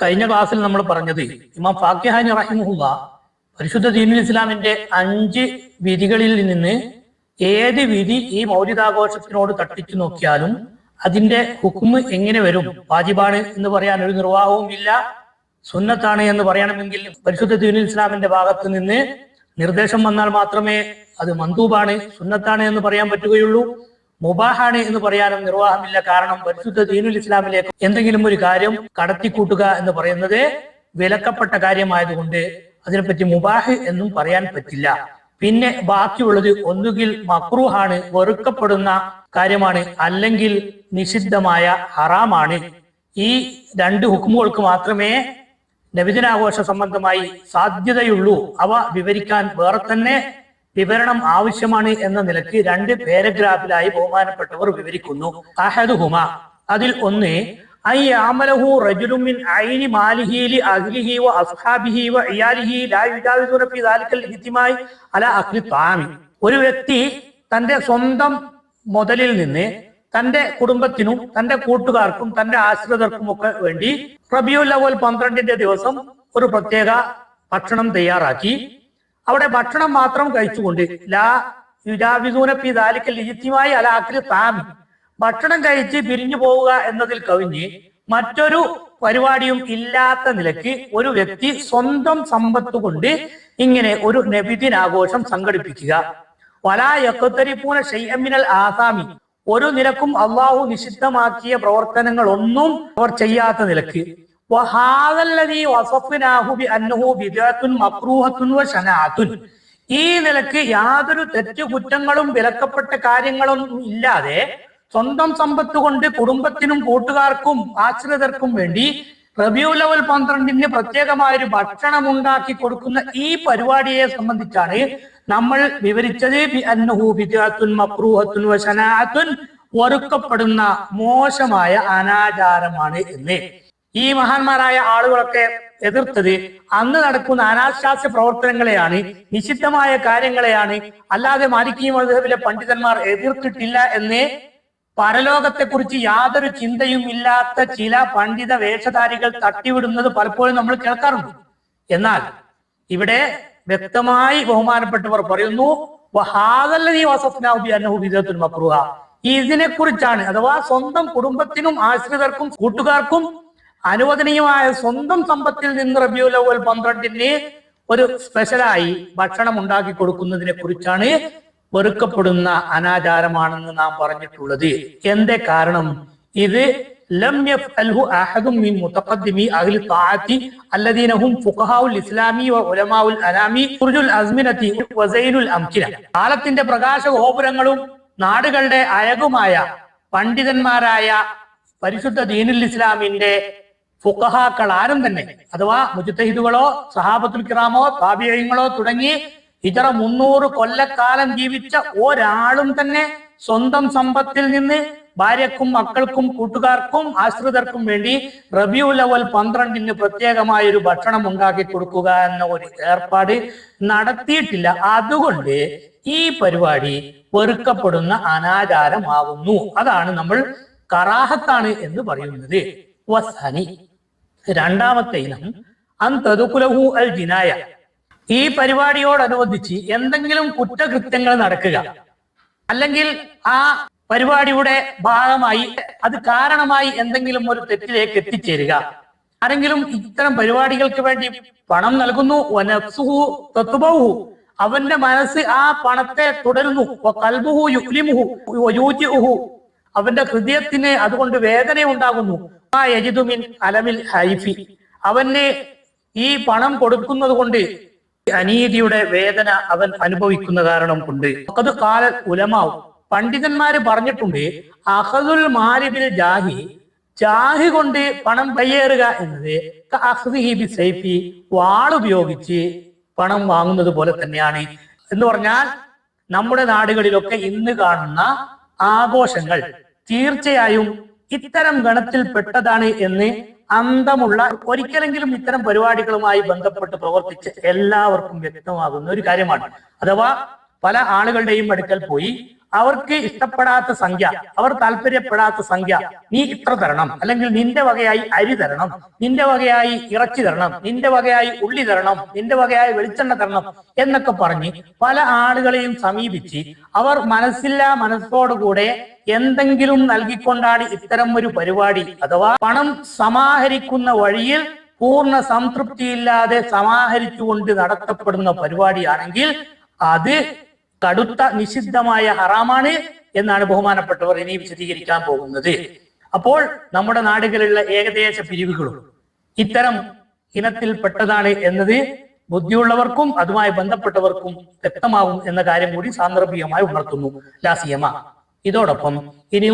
കഴിഞ്ഞ ക്ലാസ്സിൽ നമ്മൾ പറഞ്ഞത് ഇമാം ഫാക്കിഹാനി റഹിമുഹുബ പരിശുദ്ധ ദീനുൽ ഇസ്ലാമിന്റെ അഞ്ച് വിധികളിൽ നിന്ന് ഏത് വിധി ഈ മൗലികാഘോഷത്തിനോട് തട്ടിച്ചു നോക്കിയാലും അതിന്റെ ഹുക്കുമ് എങ്ങനെ വരും? വാജിബാണ് എന്ന് പറയാൻ ഒരു നിർവാഹവും ഇല്ല. സുന്നത്താണ് എന്ന് പറയണമെങ്കിൽ പരിശുദ്ധ ദീനുൽ ഇസ്ലാമിന്റെ ഭാഗത്ത് നിന്ന് നിർദ്ദേശം വന്നാൽ മാത്രമേ അത് മന്ദൂബാണ് സുന്നത്താണ് എന്ന് പറയാൻ പറ്റുകയുള്ളൂ. മുബാഹാണ് എന്ന് പറയാനും നിർവാഹമില്ല. കാരണം പരിശുദ്ധ ദീനുൽ ഇസ്ലാമിലേക്ക് എന്തെങ്കിലും ഒരു കാര്യം കടത്തിക്കൂട്ടുക എന്ന് പറയുന്നത് വിലക്കപ്പെട്ട കാര്യമായതുകൊണ്ട് അതിനെപ്പറ്റി മുബാഹ് എന്നും പറയാൻ പറ്റില്ല. പിന്നെ ബാക്കിയുള്ളത് ഒന്നുകിൽ മക്രൂഹാണ് വെറുക്കപ്പെടുന്ന കാര്യമാണ് അല്ലെങ്കിൽ നിഷിദ്ധമായ ഹറാമാണ്. ഈ രണ്ട് ഹുക്കുമുകൾക്ക് മാത്രമേ നബിദിനാഘോഷ സംബന്ധമായി സാധ്യതയുള്ളൂ. അവ വിവരിക്കാൻ വേറെ തന്നെ വിവരണം ആവശ്യമാണ് എന്ന നിലയ്ക്ക് രണ്ട് പാരഗ്രാഫിലായി ബഹുമാനപ്പെട്ടവർ വിവരിക്കുന്നു. അഹദുഹുമ. അതിൽ ഒന്ന് ഐ ആമലഹു റജുലുൻ മിൻ ഐനി മാലിഹി ലി വ അസ്ഹാബിഹി വ ഇയാലിഹി ലാ അല അഖ്ലി താമി ഒരു വ്യക്തി തന്റെ സ്വന്തം മുതലിൽ നിന്ന് തന്റെ കുടുംബത്തിനും തന്റെ കൂട്ടുകാർക്കും തന്റെ ആശ്രിതർക്കും ഒക്കെ വേണ്ടി റബിയുൽ അവൽ പന്ത്രണ്ടിന്റെ ദിവസം ഒരു പ്രത്യേക ഭക്ഷണം തയ്യാറാക്കി. അവിടെ ഭക്ഷണം മാത്രം കഴിച്ചുകൊണ്ട് ലാ യുജാവിദൂന പി ദാലിക്കൽ ലിജിത്യമായി അലാക്കിൽ താമി. ഭക്ഷണം കഴിച്ച് പിരിഞ്ഞു പോവുക എന്നതിൽ കവിഞ്ഞ് മറ്റൊരു പരിപാടിയും ഇല്ലാത്ത നിലയ്ക്ക് ഒരു വ്യക്തി സ്വന്തം സമ്പത്ത് കൊണ്ട് ഇങ്ങനെ ഒരു നബിദിനാഘോഷം സംഘടിപ്പിക്കുക. വലായക്കത്തരിപ്പൂന ഷെയ്യമിനൽ ആസാമി. ഒരു നിലക്കും അള്ളാഹു നിഷിദ്ധമാക്കിയ പ്രവർത്തനങ്ങളൊന്നും അവർ ചെയ്യാത്ത നിലയ്ക്ക് ഈ നിലയ്ക്ക് യാതൊരു തെറ്റു കുറ്റങ്ങളും വിലക്കപ്പെട്ട കാര്യങ്ങളൊന്നും ഇല്ലാതെ സ്വന്തം സമ്പത്ത് കൊണ്ട് കുടുംബത്തിനും കൂട്ടുകാർക്കും ആശ്രിതർക്കും വേണ്ടി റബിയുൽ ലെവൽ പന്ത്രണ്ടിന് പ്രത്യേകമായ ഒരു ഭക്ഷണം ഉണ്ടാക്കി കൊടുക്കുന്ന ഈ പരിപാടിയെ സംബന്ധിച്ചാണ് നമ്മൾ വിവരിച്ചത്. വെറുക്കപ്പെടുന്ന മോശമായ അനാചാരമാണ് എന്ന്. ഈ മഹാന്മാരായ ആളുകളൊക്കെ എതിർത്തത് അന്ന് നടക്കുന്ന അനാശാസ്യ പ്രവർത്തനങ്ങളെയാണ് നിഷിദ്ധമായ കാര്യങ്ങളെയാണ്. അല്ലാതെ മാലിക്കീ മധുഹബിലെ പണ്ഡിതന്മാർ എതിർത്തിട്ടില്ല എന്ന് പരലോകത്തെക്കുറിച്ച് യാതൊരു ചിന്തയും ഇല്ലാത്ത ചില പണ്ഡിത വേഷധാരികൾ തട്ടിവിടുന്നത് പലപ്പോഴും നമ്മൾ കേൾക്കാറുണ്ട്. എന്നാൽ ഇവിടെ വ്യക്തമായി ബഹുമാനപ്പെട്ടവർ പറയുന്നു വഹാദല്ലദീ വസഫ്നാഹു ബിഅന്നഹു ബിദ്അത്തുൻ മക്രൂഹ. ഇതിനെ കുറിച്ചാണ് അഥവാ സ്വന്തം കുടുംബത്തിനും ആശ്രിതർക്കും കൂട്ടുകാർക്കും അനുവദനീയമായ സ്വന്തം സമ്പത്തിൽ നിന്ന് റബിയുൽ അവൽ പന്ത്രണ്ടിന് ഒരു സ്പെഷ്യലായി ഭക്ഷണം ഉണ്ടാക്കി കൊടുക്കുന്നതിനെ കുറിച്ചാണ് വെറുക്കപ്പെടുന്ന അനാചാരമാണെന്ന് നാം പറഞ്ഞിട്ടുള്ളത്. എന്തേ കാരണം? ഇത് കാലത്തിന്റെ പ്രകാശ ഗോപുരങ്ങളും നാടുകളുടെ അഴകുമായ പണ്ഡിതന്മാരായ പരിശുദ്ധ ദീനുൽ ഇസ്ലാമിന്റെ ഫുഖഹാക്കൾ ആരും തന്നെ. അഥവാ മുജത്തഹിദുകളോ സഹാബത്തുൽ കിറാമോ താബിയങ്ങളോ തുടങ്ങി ഇതര മുന്നൂറ് കൊല്ലക്കാലം ജീവിച്ച ഒരാളും തന്നെ സ്വന്തം സമ്പത്തിൽ നിന്ന് ഭാര്യക്കും മക്കൾക്കും കൂട്ടുകാർക്കും ആശ്രിതർക്കും വേണ്ടി റബിയുൽ അവൽ പന്ത്രണ്ടിന് പ്രത്യേകമായ ഒരു ഭക്ഷണം ഉണ്ടാക്കി കൊടുക്കുക എന്ന ഒരു ഏർപ്പാട് നടത്തിയിട്ടില്ല. അതുകൊണ്ട് ഈ പരിപാടി വെറുക്കപ്പെടുന്ന അനാചാരമാവുന്നു. അതാണ് നമ്മൾ കറാഹത്താണ് എന്ന് പറയുന്നത്. വസനി രണ്ടാമത്തെ ഇനം അന്തതുകുലഹു അൽ ജിനായ. ഈ പരിപാടിയോടനുബന്ധിച്ച് എന്തെങ്കിലും കുറ്റകൃത്യങ്ങൾ നടക്കുക. അല്ലെങ്കിൽ ആ പരിപാടിയുടെ ഭാഗമായി അത് കാരണമായി എന്തെങ്കിലും ഒരു തെറ്റിലേക്ക് എത്തിച്ചേരുക. ആരെങ്കിലും ഇത്തരം പരിപാടികൾക്ക് വേണ്ടി പണം നൽകുന്നു. വനഫ്സുഹു തത്വബഹു അവന്റെ മനസ്സ് ആ പണത്തെ തുടരുന്നു. കൽബുഹു വയൂജിഉഹു അവന്റെ ഹൃദയത്തിന് അതുകൊണ്ട് വേദന ഉണ്ടാകുന്നു യജിദുമിൻ അലമിൽ ഹൈഫി. അവന് ഈ പണം കൊടുക്കുന്നത് കൊണ്ട് അനീതിയുടെ വേദന അവൻ അനുഭവിക്കുന്ന കാരണം കൊണ്ട്. അത് കാല ഉലമാവും പണ്ഡിതന്മാര് പറഞ്ഞിട്ടുണ്ട് അഹദുൽ മാലിബിൽ ജാഹി ജാഹി കൊണ്ട് പണം കയ്യേറുക എന്നത് അഹ്ദിഹിബി സൈഫി വാളുപയോഗിച്ച് പണം വാങ്ങുന്നത് പോലെ തന്നെയാണ്. എന്ന് പറഞ്ഞാൽ നമ്മുടെ നാടുകളിലൊക്കെ ഇന്ന് കാണുന്ന ആഘോഷങ്ങൾ തീർച്ചയായും ഇത്തരം ഗണത്തിൽപ്പെട്ടതാണ് എന്ന് അന്തമുള്ള ഒരിക്കലെങ്കിലും ഇത്തരം പരിപാടികളുമായി ബന്ധപ്പെട്ട് പ്രവർത്തിച്ച് എല്ലാവർക്കും വ്യക്തമാകുന്ന ഒരു കാര്യമാണ്. അഥവാ പല ആളുകളുടെയും അടുക്കൽ പോയി അവർക്ക് ഇഷ്ടപ്പെടാത്ത സംഖ്യ അവർ താല്പര്യപ്പെടാത്ത സംഖ്യ നീ ഇത്ര തരണം. അല്ലെങ്കിൽ നിന്റെ വകയായി അരി തരണം നിന്റെ വകയായി ഇറച്ചി തരണം നിന്റെ വകയായി ഉള്ളി തരണം നിന്റെ വകയായി വെളിച്ചെണ്ണ തരണം എന്നൊക്കെ പറഞ്ഞ് പല ആളുകളെയും സമീപിച്ച് അവർ മനസ്സില്ലാ മനസ്സോടുകൂടെ എന്തെങ്കിലും നൽകിക്കൊണ്ടാണ് ഇത്തരം ഒരു പരിപാടി. അഥവാ പണം സമാഹരിക്കുന്ന വഴിയിൽ പൂർണ സംതൃപ്തിയില്ലാതെ സമാഹരിച്ചുകൊണ്ട് നടത്തപ്പെടുന്ന പരിപാടിയാണെങ്കിൽ അത് കടുത്ത നിഷിദ്ധമായ ഹറാമാണ് എന്നാണ് ബഹുമാനപ്പെട്ടവർ ഇനി വിശദീകരിക്കാൻ പോകുന്നത്. അപ്പോൾ നമ്മുടെ നാടുകളിലുള്ള ഏകദേശ പിരിവുകളും ഇത്തരം ഇനത്തിൽപ്പെട്ടതാണ് എന്നത് ബുദ്ധിയുള്ളവർക്കും അതുമായി ബന്ധപ്പെട്ടവർക്കും വ്യക്തമാവും എന്ന കാര്യം കൂടി സാന്ദർഭികമായി ഉണർത്തുന്നു ലാസിയമ ഇതോടൊപ്പം ഇനി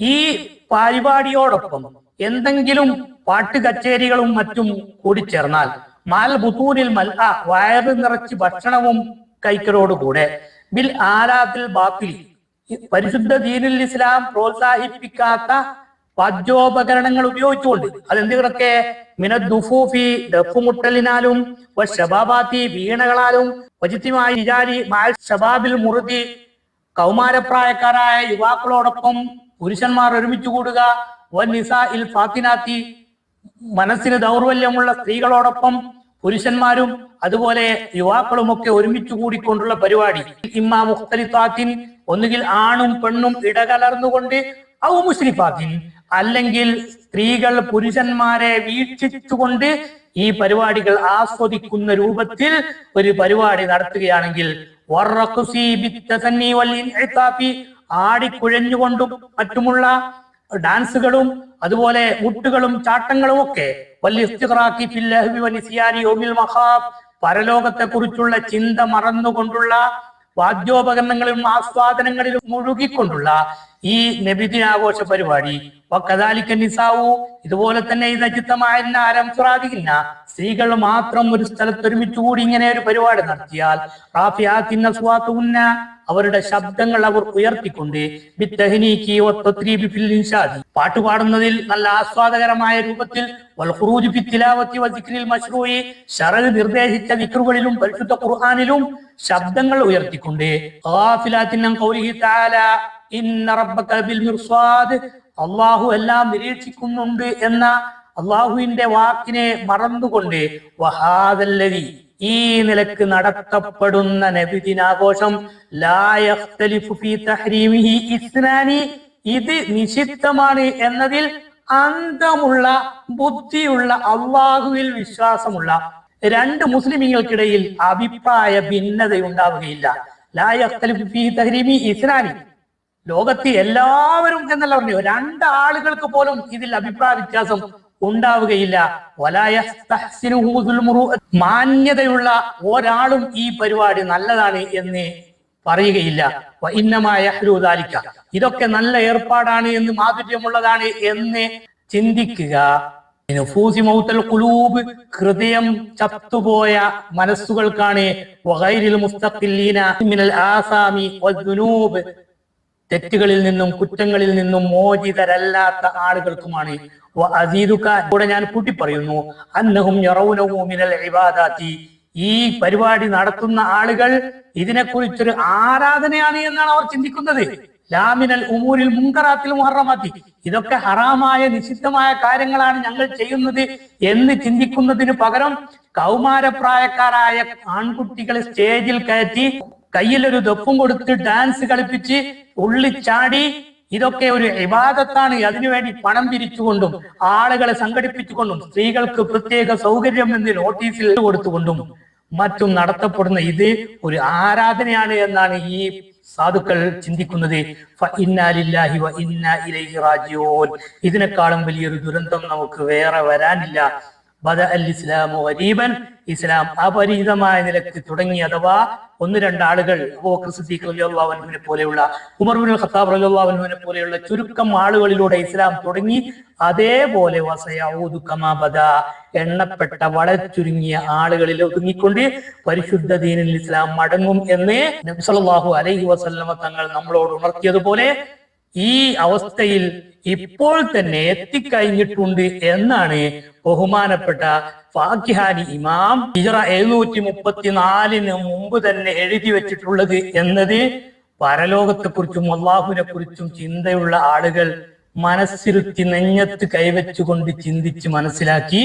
ഈ പരിപാടിയോടൊപ്പം എന്തെങ്കിലും പാട്ട് കച്ചേരികളും മറ്റും കൂടിച്ചേർന്നാൽ മാൽ മൽഹ മൽ വയറ് നിറച്ച് ഭക്ഷണവും കൈക്കലോടുകൂടെ ബിൽ ആരാത്തിൽ ബാത്തിൽ. പരിശുദ്ധ ദീനുൽ ഇസ്ലാം പ്രോത്സാഹിപ്പിക്കാത്ത വാദ്യോപകരണങ്ങൾ ഉപയോഗിച്ചുകൊണ്ട്. അതെന്തൊക്കെ മിനദ്ഫൂഫി ദഫുമുട്ടലിനാലും ഷബാബാത്തി വീണകളാലും വജിത്യമായി വിചാരി മാൽ ഷബാബിൽ മുറുതി കൗമാരപ്രായക്കാരായ യുവാക്കളോടൊപ്പം പുരുഷന്മാർ ഒരുമിച്ച് കൂടുക വൻ നിസാ ഇൽ ഫാത്തിനാത്തി മനസ്സിന് ദൗർബല്യമുള്ള സ്ത്രീകളോടൊപ്പം പുരുഷന്മാരും അതുപോലെ യുവാക്കളും ഒക്കെ ഒരുമിച്ച് കൂടിക്കൊണ്ടുള്ള പരിപാടി. ഇമ്മാ മുഖ്തലിഫാത്തിൻ ഒന്നുകിൽ ആണും പെണ്ണും ഇടകലർന്നുകൊണ്ട് ഔ മുസ്ലിഫാത്തിൻ അല്ലെങ്കിൽ സ്ത്രീകൾ പുരുഷന്മാരെ വീക്ഷിച്ചുകൊണ്ട് ഈ പരിപാടികൾ ആസ്വദിക്കുന്ന രൂപത്തിൽ ഒരു പരിപാടി നടത്തുകയാണെങ്കിൽ ആടിക്കുഴഞ്ഞുകൊണ്ടും മറ്റുമുള്ള ഡാൻസുകളും അതുപോലെ മുട്ടുകളും ചാട്ടങ്ങളും ഒക്കെ പരലോകത്തെ കുറിച്ചുള്ള ചിന്ത മറന്നുകൊണ്ടുള്ള വാദ്യോപകരണങ്ങളിലും ആസ്വാദനങ്ങളിലും മുഴുകിക്കൊണ്ടുള്ള ഈ നബിദിനാഘോഷ പരിപാടി. നിസാവു ഇതുപോലെ തന്നെ ഈ ആരംസുറാദിക്കുന്ന സ്ത്രീകൾ മാത്രം ഒരു സ്ഥലത്ത് ഒരുമിച്ച് കൂടി ഇങ്ങനെ ഒരു പരിപാടി നടത്തിയാൽ റാഫിയാത്തിന്ന അവരുടെ ശബ്ദങ്ങൾ അവർ ഉയർത്തിക്കൊണ്ട് പാട്ട് പാടുന്നതിൽ നല്ല ആസ്വാദകരമായ രൂപത്തിൽ നിർദ്ദേശിച്ച വിക്രുകളിലും പരിശുദ്ധ ഖുർആനിലും ശബ്ദങ്ങൾ ഉയർത്തിക്കൊണ്ട് അള്ളാഹു എല്ലാം നിരീക്ഷിക്കുന്നുണ്ട് എന്ന അള്ളാഹുവിന്റെ വാക്കിനെ മറന്നുകൊണ്ട് വഹാദല്ലതി ഈ നിലയ്ക്ക് നടത്തപ്പെടുന്ന നബിദിനാഘോഷം ഇത് നിഷിദ്ധമാണ് എന്നതിൽ അന്തമുള്ള ബുദ്ധിയുള്ള അള്ളാഹുവിൽ വിശ്വാസമുള്ള രണ്ട് മുസ്ലിമുകൾക്കിടയിൽ അഭിപ്രായ ഭിന്നത ഉണ്ടാവുകയില്ല ഇസ്നാനി. ലോകത്ത് എല്ലാവരും എന്നല്ല പറഞ്ഞു രണ്ട് ആളുകൾക്ക് പോലും ഇതിൽ അഭിപ്രായ വ്യത്യാസം ഉണ്ടാവുകയില്ല. വലായ മാന്യതയുള്ള ഒരാളും ഈ പരിപാടി നല്ലതാണ് എന്ന് പറയുകയില്ല. ഇന്നമായ ഹ്രൂദാലിക്ക ഇതൊക്കെ നല്ല ഏർപ്പാടാണ് എന്ന് മാധുര്യമുള്ളതാണ് എന്ന് ചിന്തിക്കുക. നുഫൂസി മൗത്തൽ കുലൂബ് ഹൃദയം ചത്തുപോയ മനസ്സുകൾക്കാണ്. ആസാമി തെറ്റുകളിൽ നിന്നും കുറ്റങ്ങളിൽ നിന്നും മോചിതരല്ലാത്ത ആളുകൾക്കുമാണ് കൂടെ ഞാൻ കൂട്ടി പറയുന്നു അന്നഹും മിനൽ ഈ പരിപാടി നടത്തുന്ന ആളുകൾ ഇതിനെക്കുറിച്ചൊരു ആരാധനയാണ് എന്നാണ് അവർ ചിന്തിക്കുന്നത്. ലാമിനൽ ഉമൂരിൽ മുങ്കറാത്തിൽ മുഹറമാത്തി. ഇതൊക്കെ ഹറാമായ നിഷിദ്ധമായ കാര്യങ്ങളാണ് ഞങ്ങൾ ചെയ്യുന്നത് എന്ന് ചിന്തിക്കുന്നതിന് പകരം കൗമാരപ്രായക്കാരായ ആൺകുട്ടികളെ സ്റ്റേജിൽ കയറ്റി കയ്യിലൊരു ദപ്പും കൊടുത്ത് ഡാൻസ് കളിപ്പിച്ച് ഉള്ളിച്ചാടി ഇതൊക്കെ ഒരു വിവാദത്താണ് അതിനുവേണ്ടി പണം പിരിച്ചുകൊണ്ടും ആളുകളെ സംഘടിപ്പിച്ചുകൊണ്ടും സ്ത്രീകൾക്ക് പ്രത്യേക സൗകര്യം എന്ന് നോട്ടീസിൽ കൊടുത്തുകൊണ്ടും മറ്റും നടത്തപ്പെടുന്ന ഇത് ഒരു ആരാധനയാണ് എന്നാണ് ഈ സാധുക്കൾ ചിന്തിക്കുന്നത്. ഇതിനേക്കാളും വലിയൊരു ദുരന്തം നമുക്ക് വേറെ വരാനില്ല. ബദ അൽ ഇസ്ലാമു വദീബൻ ഇസ്ലാം അപരിചിതമായ നിലയ്ക്ക് തുടങ്ങി അഥവാ ഒന്ന് രണ്ടാളുകൾ അബൂബക്കർ സിദ്ദീഖ് റളിയല്ലാഹുവിനെ പോലെയുള്ള ഉമർ ബിൻ ഖത്താബ് റലിയുള്ളവനെ പോലെയുള്ള ചുരുക്കം ആളുകളിലൂടെ ഇസ്ലാം തുടങ്ങി. അതേപോലെ വസയഊദു കമാ ബദ എണ്ണപ്പെട്ട വളരെ ചുരുങ്ങിയ ആളുകളിൽ ഒതുങ്ങിക്കൊണ്ട് പരിശുദ്ധ ദീനിൽ ഇസ്ലാം മടങ്ങും എന്ന് നബി സല്ലല്ലാഹു അലൈഹി വസല്ലമ തങ്ങൾ നമ്മളോട് ഉണർത്തിയതുപോലെ ഈ അവസ്ഥയിൽ ഇപ്പോൾ തന്നെ എത്തിക്കഴിഞ്ഞിട്ടുണ്ട് എന്നാണ് ബഹുമാനപ്പെട്ട ഫാക്കിഹാനി ഇമാം ഹിജറ എഴുന്നൂറ്റി മുപ്പത്തിനാലിന് മുമ്പ് തന്നെ എഴുതി വെച്ചിട്ടുള്ളത് എന്നത് പരലോകത്തെക്കുറിച്ചും അള്ളാഹുവിനെ കുറിച്ചും ചിന്തയുള്ള ആളുകൾ മനസ്സിരുത്തി നെഞ്ഞത്ത് കൈവച്ചുകൊണ്ട് ചിന്തിച്ച് മനസ്സിലാക്കി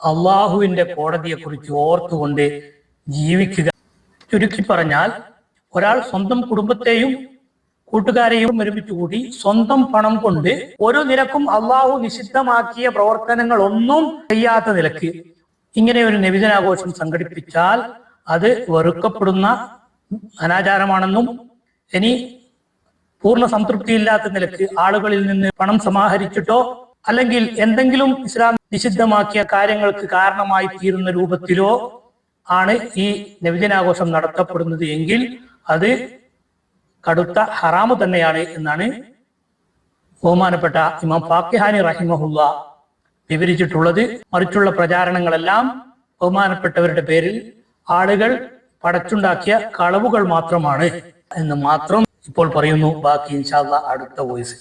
അള്ളാഹുവിന്റെ കോടതിയെ കുറിച്ച് ഓർത്തുകൊണ്ട് ജീവിക്കുക. ചുരുക്കി പറഞ്ഞാൽ ഒരാൾ സ്വന്തം കുടുംബത്തെയും കൂട്ടുകാരെയും ഒരുമിച്ചുകൂടി സ്വന്തം പണം കൊണ്ട് ഒരു നിരക്കും അള്ളാഹു നിഷിദ്ധമാക്കിയ പ്രവർത്തനങ്ങൾ ഒന്നും ചെയ്യാത്ത നിലയ്ക്ക് ഇങ്ങനെ ഒരു നബിദിനാഘോഷം സംഘടിപ്പിച്ചാൽ അത് വെറുക്കപ്പെടുന്ന അനാചാരമാണെന്നും ഇനി പൂർണ സംതൃപ്തിയില്ലാത്ത നിലയ്ക്ക് ആളുകളിൽ നിന്ന് പണം സമാഹരിച്ചിട്ടോ അല്ലെങ്കിൽ എന്തെങ്കിലും ഇസ്ലാം നിഷിദ്ധമാക്കിയ കാര്യങ്ങൾക്ക് കാരണമായി തീരുന്ന രൂപത്തിലോ ആണ് ഈ നബിദിനാഘോഷം നടത്തപ്പെടുന്നത് എങ്കിൽ അത് കടുത്ത ഹറാമ് തന്നെയാണ് എന്നാണ് ബഹുമാനപ്പെട്ട ഇമാം ഫാക്കിഹാനി റഹിമഹുല്ല വിവരിച്ചിട്ടുള്ളത്. മറിച്ചുള്ള പ്രചാരണങ്ങളെല്ലാം ബഹുമാനപ്പെട്ടവരുടെ പേരിൽ ആളുകൾ പടച്ചുണ്ടാക്കിയ കളവുകൾ മാത്രമാണ് എന്ന് മാത്രം ഇപ്പോൾ പറയുന്നു. ബാക്കി ഇൻഷാല്ല അടുത്ത വോയിസ്